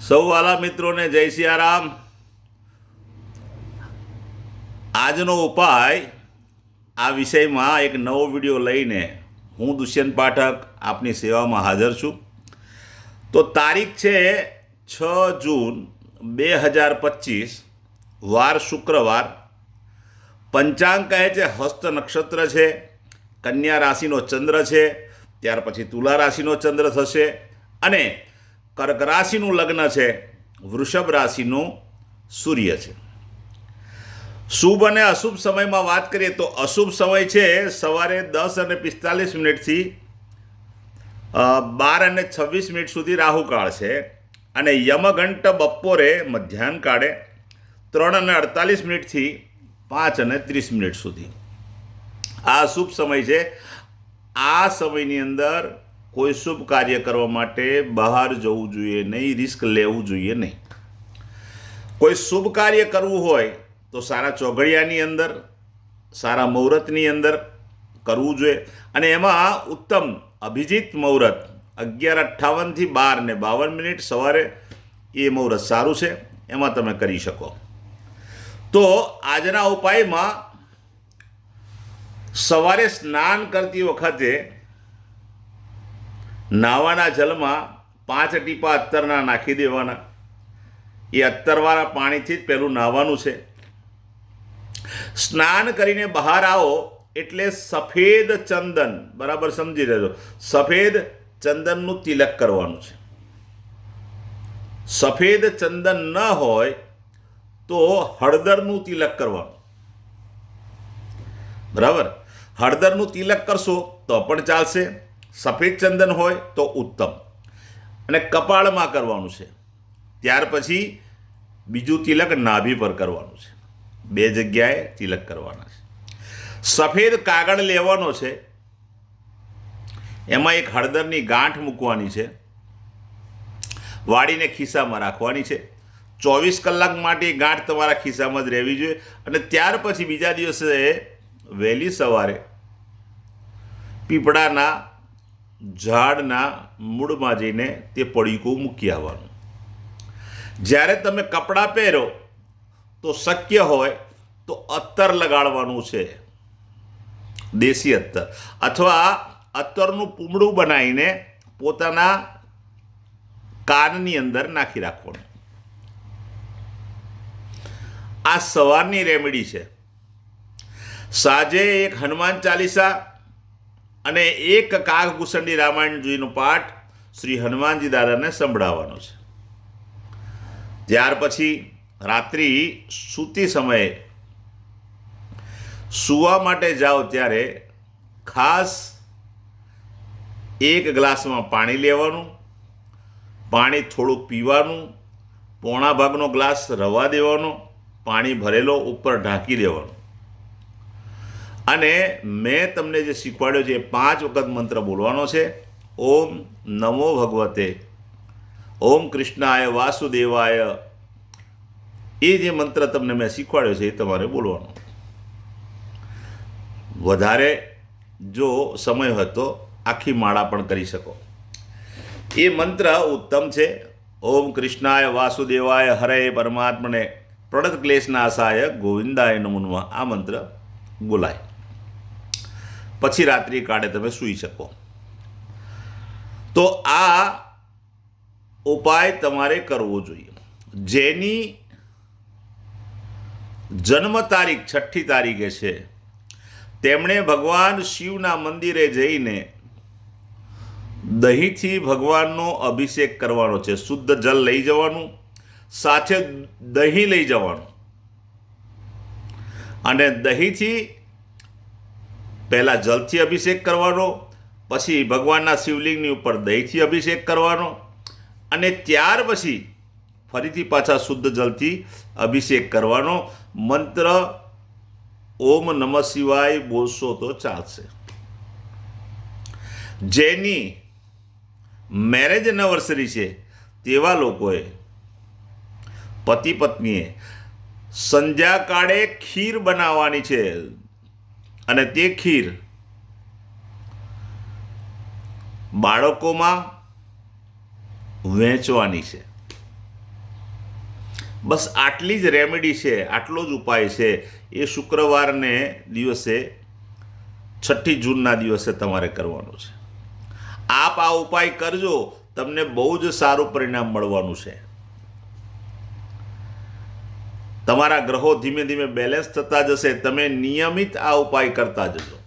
સૌ વાલા મિત્રોને જય સિયારામ. આજનો ઉપાય આ વિષયમાં એક નવો વીડિયો લઈને હું દુષ્યંત પાઠક આપની સેવામાં હાજર છું. તો તારીખ છે છ જૂન બે હજાર પચીસ, વાર શુક્રવાર. પંચાંગ કહે છે હસ્ત નક્ષત્ર છે, કન્યા રાશિનો ચંદ્ર છે, ત્યાર પછી તુલા રાશિનો ચંદ્ર થશે. અને કર્ક રાશિનું લગ્ન છે, વૃષભ રાશિનું સૂર્ય છે. શુભ અને અશુભ સમયમાં વાત કરીએ તો અશુભ સમય છે સવારે દસ અને પિસ્તાલીસ મિનિટથી બાર અને છવ્વીસ મિનિટ સુધી રાહુકાળ છે અને યમઘંટ બપોરે મધ્યાહન કાળે ત્રણ અને અડતાલીસ મિનિટથી પાંચ અને ત્રીસ મિનિટ સુધી. આ શુભ સમય છે. આ સમયની અંદર કોઈ શુભ કાર્ય કરવા માટે બહાર જવું જોઈએ નહીં રિસ્ક લેવું જોઈએ નહીં. કોઈ શુભ કાર્ય કરવું હોય તો સારા ચોઘડિયાની અંદર, સારા મુહૂર્તની અંદર કરવું જોઈએ. અને એમાં ઉત્તમ અભિજીત મુહૂર્ત અગિયાર અઠ્ઠાવનથી બાર ને બાવન મિનિટ સવારે એ મુહૂર્ત સારું છે. એમાં તમે કરી શકો. તો આજના ઉપાયમાં સવારે સ્નાન કરતી વખતે નાવાના જલમાં પાંચ ટીપા અત્તરના નાખી દેવાના. એ અત્તરવાળા પાણીથી જ પહેલું નાહવાનું છે. સ્નાન કરીને બહાર આવો એટલે સફેદ ચંદન, બરાબર સમજી લેજો. સફેદ ચંદનનું તિલક કરવાનું છે. સફેદ ચંદન ન હોય તો હળદરનું તિલક કરવાનું. બરાબર? હળદરનું તિલક કરશો તો પણ ચાલશે. સફેદ ચંદન હોય તો ઉત્તમ. અને કપાળમાં કરવાનું છે. ત્યાર પછી બીજું તિલક નાભી પર કરવાનું છે. બે જગ્યાએ તિલક કરવાના છે. સફેદ કાગળ લેવાનો છે. એમાં એક હળદરની ગાંઠ મૂકવાની છે. વાળીને ખિસ્સામાં રાખવાની છે. ચોવીસ કલાક માટે ગાંઠ તમારા ખિસ્સામાં જ રહેવી જોઈએ. અને ત્યાર પછી બીજા દિવસે વહેલી સવારે પીપળાના ઝાડના મૂળમાં જઈને તે પડીકું મૂકી આવવાનું. જ્યારે તમે કપડાં પહેરો, તો શક્ય હોય તો અત્તર લગાડવાનું છે. દેશી અત્તર અથવા અત્તરનું પૂમડું બનાવીને પોતાના કાનની અંદર નાખી રાખવાનું. આ સવારની રેમેડી છે. સાંજે એક હનુમાન ચાલીસા અને એક કાગ ગુસંડી રામાયણજીનો પાઠ શ્રી હનુમાનજી દાદાને સંભળાવવાનો છે. ત્યાર પછી રાત્રિ સૂતી સમયે સૂવા માટે જાઓ ત્યારે ખાસ એક ગ્લાસમાં પાણી લેવાનું, પાણી થોડુંક પીવાનું, પોણા ભાગનો ગ્લાસ રવા દેવાનો, પાણી ભરેલો, ઉપર ઢાંકી દેવાનો. અને મેં તમને જે શીખવાડ્યો છે એ પાંચ વખત મંત્ર બોલવાનો છે. ઓમ નમો ભગવતે. ઓમ કૃષ્ણાય વાસુદેવાય. એ જે મંત્ર તમને મેં શીખવાડ્યો છે એ તમારે બોલવાનો. વધારે જો સમય હોય તો આખી માળા પણ કરી શકો. એ મંત્ર ઉત્તમ છે. ઓમ કૃષ્ણાય વાસુદેવાય હરે પરમાત્મને. પ્રણત ક્લેશનાશાય ગોવિંદાય નમુનમાં આ મંત્ર બોલાય. પછી રાત્રિ કાળે તમે સૂઈ શકો. તો આ ઉપાય તમારે કરવો જોઈએ. જેની જન્મ તારીખ છઠ્ઠી તારીખે છે, તેમણે ભગવાન શિવના મંદિરે જઈને દહીંથી ભગવાનનો અભિષેક કરવાનો છે. શુદ્ધ જલ લઈ જવાનું, સાથે દહીં લઈ જવાનું. અને દહીંથી પહેલાં જલથી અભિષેક કરવાનો, પછી ભગવાનના શિવલિંગની ઉપર દહીંથી અભિષેક કરવાનો અને ત્યાર પછી ફરીથી પાછા શુદ્ધ જલથી અભિષેક કરવાનો. મંત્ર ઓમ નમઃ શિવાય બોલશો તો ચાલશે. જેની મેરેજ એનિવર્સરી છે તેવા લોકોએ, પતિ પત્નીએ સંધ્યાકાળે ખીર બનાવવાની છે. અને તે ખીર બાળકોમાં વહેંચવાની છે. બસ આટલી જ રેમેડી છે, આટલો જ ઉપાય છે. એ શુક્રવારને દિવસે, છઠ્ઠી જૂનના દિવસે તમારે કરવાનો છે. આપ આ ઉપાય કરજો, તમને બહુ જ સારું પરિણામ મળવાનું છે. તમારા ગ્રહો ધીમે ધીમે બેલેન્સ થતા જશે. તમે નિયમિત આ ઉપાય કરતા જજો.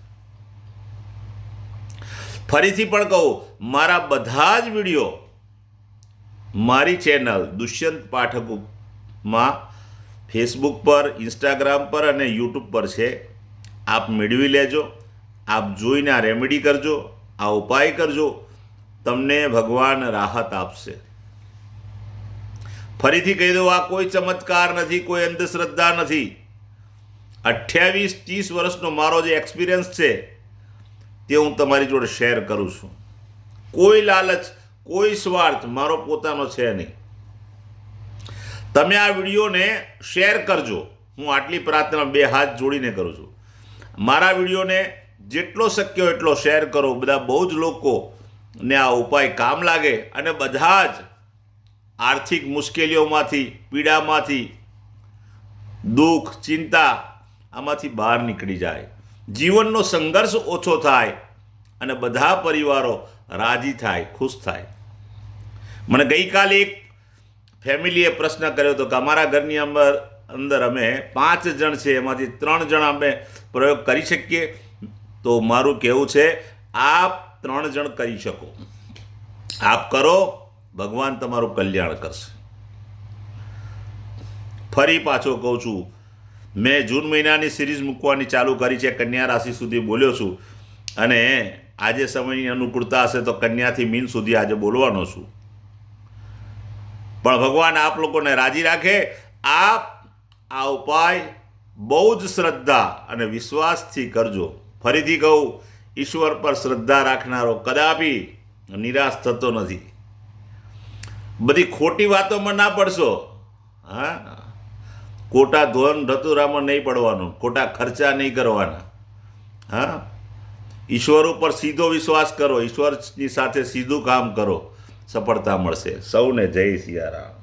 ફરીથી પણ કહું, મારા બધા જ વીડિયો મારી ચેનલ દુષ્યંત પાઠકમાં ફેસબુક પર ઇન્સ્ટાગ્રામ પર અને યુટ્યુબ પર છે. આપ મેળવી લેજો. આપ જોઈને આ રેમેડી કરજો. આ ઉપાય કરજો. તમને ભગવાન રાહત આપશે. ફરીથી કહી દઉં, આ કોઈ ચમત્કાર નથી, કોઈ અંધશ્રદ્ધા નથી. અઠ્યાવીસ, ત્રીસ વર્ષનો મારો જે એક્સપિરિયન્સ છે, તે હું તમારી જોડે શેર કરું છું. કોઈ લાલચ, કોઈ સ્વાર્થ મારો પોતાનો છે નહીં. તમે આ વિડીયોને શેર કરજો. હું આટલી પ્રાર્થના બે હાથ જોડીને કરું છું. મારા વિડીયોને જેટલો શક્ય એટલો શેર કરો. બધા બહુ જ લોકોને આ ઉપાય કામ લાગે અને બધા જ આર્થિક મુશ્કેલીઓમાંથી, પીડામાંથી, દુઃખ, ચિંતા આમાંથી બહાર નીકળી જાય. જીવનનો સંઘર્ષ ઓછો થાય અને બધા પરિવારો રાજી થાય, ખુશ થાય. મને ગઈકાલે એક ફેમિલીએ પ્રશ્ન કર્યો હતો કે અમારા ઘરની અંદર અંદર અમે પાંચ જણ છે, એમાંથી ત્રણ જણ અમે પ્રયોગ કરી શકીએ? તો મારું કહેવું છે, આપ ત્રણ જણ કરી શકો. આપ કરો ભગવાન તમારું કલ્યાણ કરશે. ફરી પાછો કહું છું, મેં જૂન મહિનાની સિરીઝ મૂકવાની ચાલુ કરી છે, કન્યા રાશિ સુધી બોલ્યો છું. અને આજે સમયની અનુકૂળતા હશે તો કન્યાથી મીન સુધી આજે બોલવાનો છું. પણ ભગવાન આપ લોકોને રાજી રાખે, આપ આ ઉપાય બહુ જ શ્રદ્ધા અને વિશ્વાસથી કરજો. ફરીથી કહું, ઈશ્વર પર શ્રદ્ધા રાખનારો કદાપી નિરાશ થતો નથી. બધી ખોટી વાતોમાં ના પડશો. હા? ખોટા ધોન ધતુરામાં નહીં પડવાનું, ખોટા ખર્ચા નહીં કરવાના. હા? ઈશ્વર ઉપર સીધો વિશ્વાસ કરો, ઈશ્વરની સાથે સીધું કામ કરો. સફળતા મળશે. સૌને જય સિયારામ.